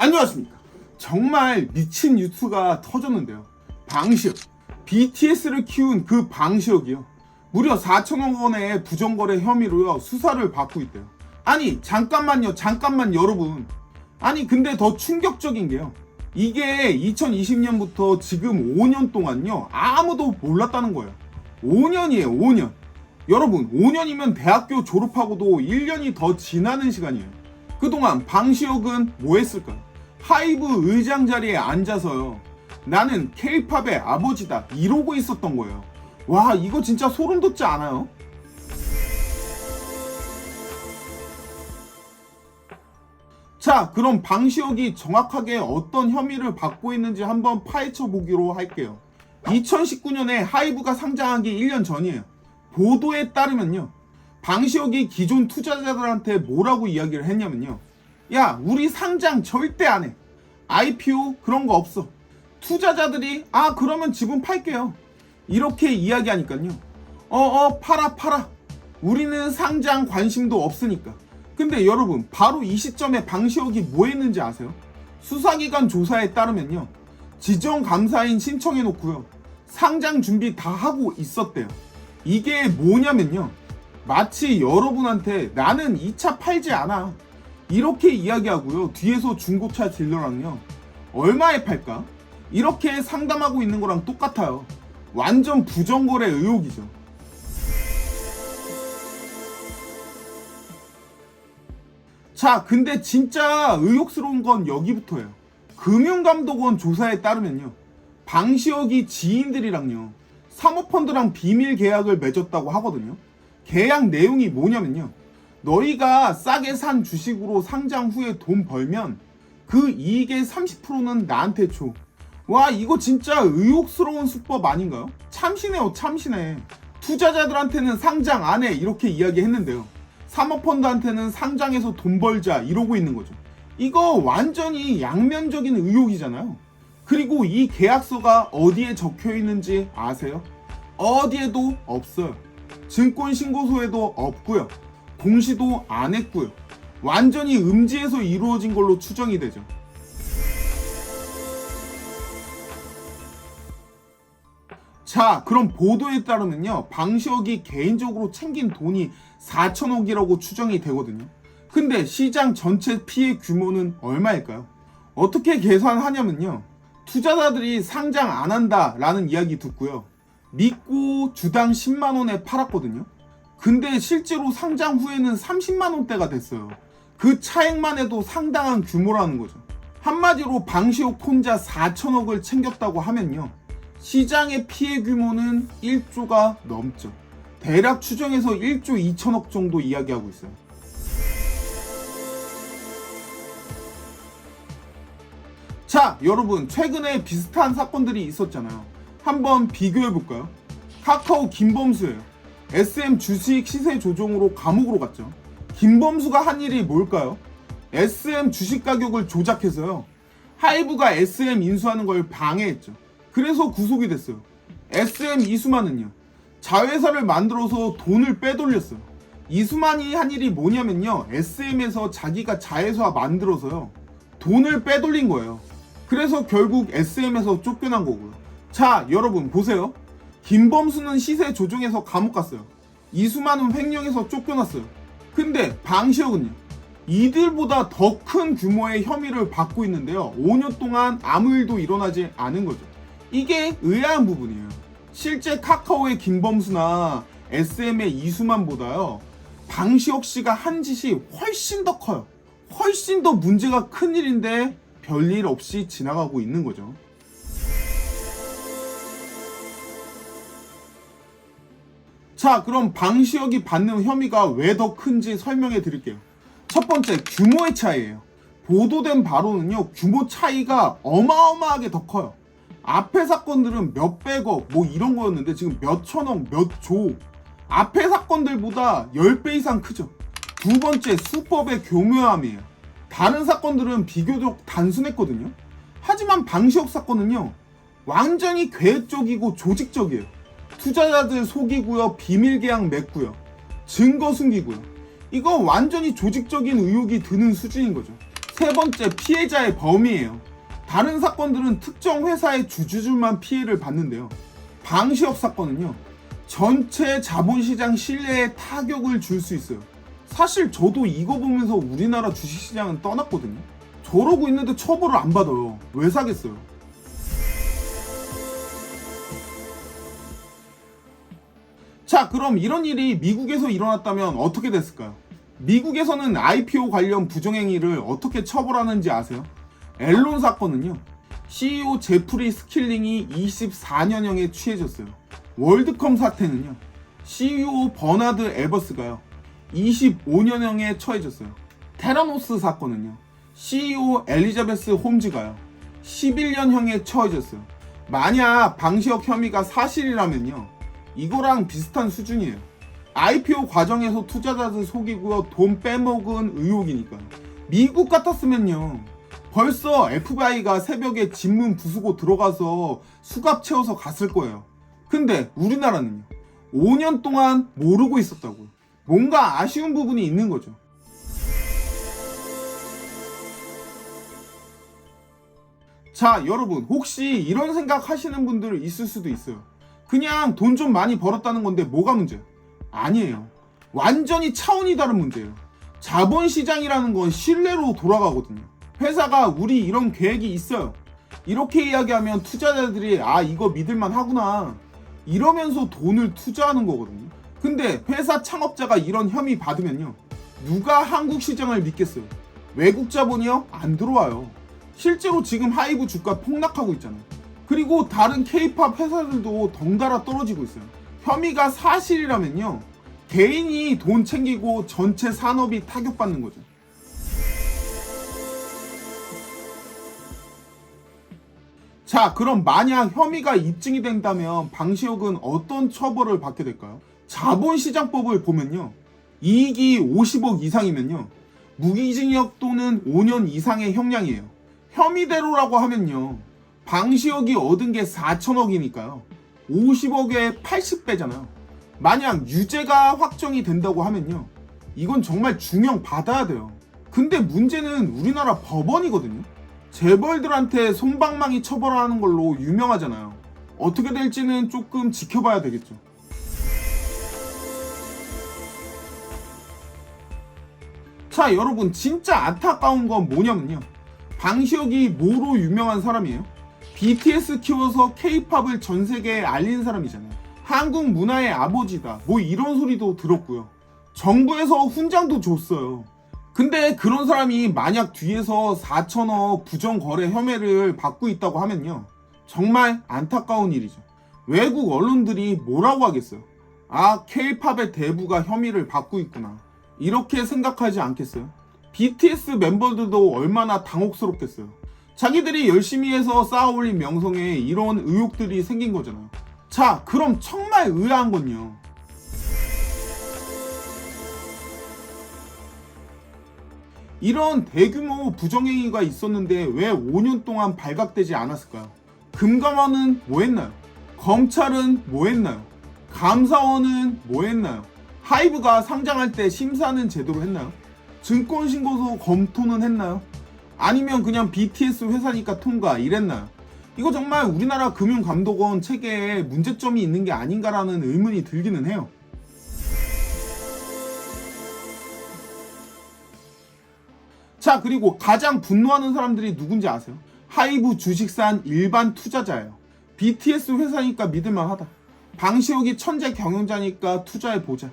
안녕하십니까. 정말 미친 뉴스가 터졌는데요. 방시혁. BTS를 키운 그 방시혁이요. 무려 4천억 원의 부정거래 혐의로요. 수사를 받고 있대요. 아니, 잠깐만요. 잠깐만 여러분. 아니, 근데 더 충격적인 게요. 이게 2020년부터 지금 5년 동안요. 아무도 몰랐다는 거예요. 5년이에요, 5년. 여러분, 5년이면 대학교 졸업하고도 1년이 더 지나는 시간이에요. 그동안 방시혁은 뭐 했을까요? 하이브 의장 자리에 앉아서요. 나는 케이팝의 아버지다. 이러고 있었던 거예요. 와, 이거 진짜 소름 돋지 않아요? 자, 그럼 방시혁이 정확하게 어떤 혐의를 받고 있는지 한번 파헤쳐 보기로 할게요. 2019년에 하이브가 상장하기 1년 전이에요. 보도에 따르면요. 방시혁이 기존 투자자들한테 뭐라고 이야기를 했냐면요. 야, 우리 상장 절대 안 해. IPO 그런 거 없어. 투자자들이 아, 그러면 지분 팔게요. 이렇게 이야기하니까요. 어, 어, 팔아, 팔아. 우리는 상장 관심도 없으니까. 근데 여러분, 바로 이 시점에 방시혁이 뭐 했는지 아세요? 수사기관 조사에 따르면요. 지정 감사인 신청해 놓고요. 상장 준비 다 하고 있었대요. 이게 뭐냐면요. 마치 여러분한테 나는 이 차 팔지 않아. 이렇게 이야기하고요. 뒤에서 중고차 딜러랑요. 얼마에 팔까? 이렇게 상담하고 있는 거랑 똑같아요. 완전 부정거래 의혹이죠. 자, 근데 진짜 의혹스러운 건 여기부터예요. 금융감독원 조사에 따르면요. 방시혁이 지인들이랑요. 사모펀드랑 비밀 계약을 맺었다고 하거든요. 계약 내용이 뭐냐면요. 너희가 싸게 산 주식으로 상장 후에 돈 벌면 그 이익의 30%는 나한테 줘. 와, 이거 진짜 의혹스러운 수법 아닌가요? 참신해요, 참신해. 투자자들한테는 상장 안 해. 이렇게 이야기했는데요. 사모펀드한테는 상장해서 돈 벌자. 이러고 있는 거죠. 이거 완전히 양면적인 의혹이잖아요. 그리고 이 계약서가 어디에 적혀 있는지 아세요? 어디에도 없어요. 증권 신고소에도 없고요. 공시도 안 했고요. 완전히 음지에서 이루어진 걸로 추정이 되죠. 자, 그럼 보도에 따르면요. 방시혁이 개인적으로 챙긴 돈이 4천억이라고 추정이 되거든요. 근데 시장 전체 피해 규모는 얼마일까요? 어떻게 계산하냐면요. 투자자들이 상장 안 한다라는 이야기 듣고요. 믿고 주당 10만 원에 팔았거든요. 근데 실제로 상장 후에는 30만 원대가 됐어요. 그 차액만 해도 상당한 규모라는 거죠. 한마디로 방시혁 혼자 4천억을 챙겼다고 하면요. 시장의 피해 규모는 1조가 넘죠. 대략 추정해서 1조 2천억 정도 이야기하고 있어요. 자, 여러분, 최근에 비슷한 사건들이 있었잖아요. 한번 비교해 볼까요? 카카오 김범수예요. SM 주식 시세 조종으로 감옥으로 갔죠. 김범수가 한 일이 뭘까요? SM 주식 가격을 조작해서요. 하이브가 SM 인수하는 걸 방해했죠. 그래서 구속이 됐어요. SM 이수만은요. 자회사를 만들어서 돈을 빼돌렸어요. 이수만이 한 일이 뭐냐면요. SM에서 자기가 자회사 만들어서요. 돈을 빼돌린 거예요. 그래서 결국 SM에서 쫓겨난 거고요. 자, 여러분 보세요. 김범수는 시세 조종해서 감옥 갔어요. 이수만은 횡령해서 쫓겨났어요. 근데 방시혁은요. 이들보다 더 큰 규모의 혐의를 받고 있는데요. 5년 동안 아무 일도 일어나지 않은 거죠. 이게 의아한 부분이에요. 실제 카카오의 김범수나 SM의 이수만보다요. 방시혁 씨가 한 짓이 훨씬 더 커요. 훨씬 더 문제가 큰 일인데 별일 없이 지나가고 있는 거죠. 자, 그럼 방시혁이 받는 혐의가 왜 더 큰지 설명해 드릴게요. 첫 번째, 규모의 차이예요. 보도된 바로는요, 규모 차이가 어마어마하게 더 커요. 앞에 사건들은 몇백억, 뭐 이런 거였는데 지금 몇천억, 몇 조. 앞에 사건들보다 10배 이상 크죠. 두 번째, 수법의 교묘함이에요. 다른 사건들은 비교적 단순했거든요. 하지만 방시혁 사건은요, 완전히 계획적이고 조직적이에요. 투자자들 속이고요, 비밀 계약 맺고요, 증거 숨기고요. 이거 완전히 조직적인 의혹이 드는 수준인 거죠. 세 번째 피해자의 범위예요. 다른 사건들은 특정 회사의 주주들만 피해를 받는데요. 방시혁 사건은요. 전체 자본시장 신뢰에 타격을 줄 수 있어요. 사실 저도 이거 보면서 우리나라 주식시장은 떠났거든요. 저러고 있는데 처벌을 안 받아요. 왜 사겠어요? 자, 그럼 이런 일이 미국에서 일어났다면 어떻게 됐을까요? 미국에서는 IPO 관련 부정행위를 어떻게 처벌하는지 아세요? 앨론 사건은요. CEO 제프리 스킬링이 24년형에 취해졌어요. 월드컴 사태는요. CEO 버나드 에버스가요. 25년형에 처해졌어요. 테라노스 사건은요. CEO 엘리자베스 홈즈가요. 11년형에 처해졌어요. 만약 방시혁 혐의가 사실이라면요. 이거랑 비슷한 수준이에요. IPO 과정에서 투자자들 속이고요. 돈 빼먹은 의혹이니까요. 미국 같았으면요. 벌써 FBI가 새벽에 집문 부수고 들어가서 수갑 채워서 갔을 거예요. 근데 우리나라는요. 5년 동안 모르고 있었다고요. 뭔가 아쉬운 부분이 있는 거죠. 자, 여러분, 혹시 이런 생각 하시는 분들 있을 수도 있어요. 그냥 돈 좀 많이 벌었다는 건데 뭐가 문제야? 아니에요. 완전히 차원이 다른 문제예요. 자본시장이라는 건 신뢰로 돌아가거든요. 회사가 우리 이런 계획이 있어요. 이렇게 이야기하면 투자자들이 아, 이거 믿을만 하구나. 이러면서 돈을 투자하는 거거든요. 근데 회사 창업자가 이런 혐의 받으면요. 누가 한국 시장을 믿겠어요? 외국 자본이요? 안 들어와요. 실제로 지금 하이브 주가 폭락하고 있잖아요. 그리고 다른 케이팝 회사들도 덩달아 떨어지고 있어요. 혐의가 사실이라면요. 개인이 돈 챙기고 전체 산업이 타격받는 거죠. 자, 그럼 만약 혐의가 입증이 된다면 방시혁은 어떤 처벌을 받게 될까요? 자본시장법을 보면요. 이익이 50억 이상이면요. 무기징역 또는 5년 이상의 형량이에요. 혐의대로라고 하면요. 방시혁이 얻은 게 4천억이니까요. 50억에 80배잖아요. 만약 유죄가 확정이 된다고 하면요. 이건 정말 중형 받아야 돼요. 근데 문제는 우리나라 법원이거든요. 재벌들한테 손방망이 처벌하는 걸로 유명하잖아요. 어떻게 될지는 조금 지켜봐야 되겠죠. 자, 여러분, 진짜 안타까운 건 뭐냐면요. 방시혁이 뭐로 유명한 사람이에요? BTS 키워서 K-팝을 전 세계에 알린 사람이잖아요. 한국 문화의 아버지다. 뭐 이런 소리도 들었고요. 정부에서 훈장도 줬어요. 근데 그런 사람이 만약 뒤에서 4천억 부정거래 혐의를 받고 있다고 하면요. 정말 안타까운 일이죠. 외국 언론들이 뭐라고 하겠어요? 아, K-팝의 대부가 혐의를 받고 있구나. 이렇게 생각하지 않겠어요? BTS 멤버들도 얼마나 당혹스럽겠어요. 자기들이 열심히 해서 쌓아올린 명성에 이런 의혹들이 생긴 거잖아요. 자, 그럼 정말 의아한 건요. 이런 대규모 부정행위가 있었는데 왜 5년 동안 발각되지 않았을까요? 금감원은 뭐 했나요? 검찰은 뭐 했나요? 감사원은 뭐 했나요? 하이브가 상장할 때 심사는 제대로 했나요? 증권신고서 검토는 했나요? 아니면 그냥 BTS 회사니까 통과 이랬나요? 이거 정말 우리나라 금융감독원 체계에 문제점이 있는 게 아닌가라는 의문이 들기는 해요. 자, 그리고 가장 분노하는 사람들이 누군지 아세요? 하이브 주식산 일반 투자자예요. BTS 회사니까 믿을만 하다. 방시혁이 천재 경영자니까 투자해보자.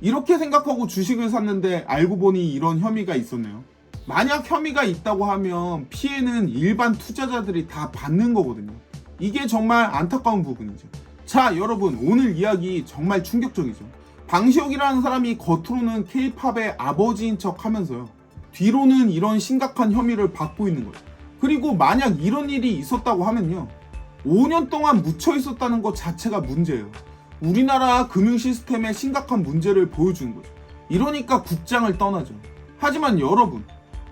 이렇게 생각하고 주식을 샀는데 알고 보니 이런 혐의가 있었네요. 만약 혐의가 있다고 하면 피해는 일반 투자자들이 다 받는 거거든요. 이게 정말 안타까운 부분이죠. 자, 여러분, 오늘 이야기 정말 충격적이죠. 방시혁이라는 사람이 겉으로는 케이팝의 아버지인 척 하면서요. 뒤로는 이런 심각한 혐의를 받고 있는 거예요. 그리고 만약 이런 일이 있었다고 하면요. 5년 동안 묻혀 있었다는 것 자체가 문제예요. 우리나라 금융 시스템의 심각한 문제를 보여주는 거죠. 이러니까 국장을 떠나죠. 하지만 여러분,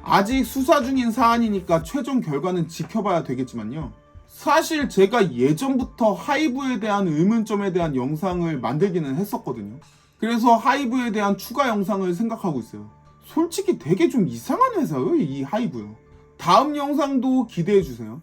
아직 수사 중인 사안이니까 최종 결과는 지켜봐야 되겠지만요. 사실 제가 예전부터 하이브에 대한 의문점에 대한 영상을 만들기는 했었거든요. 그래서 하이브에 대한 추가 영상을 생각하고 있어요. 솔직히 되게 좀 이상한 회사요, 이 하이브요. 다음 영상도 기대해 주세요.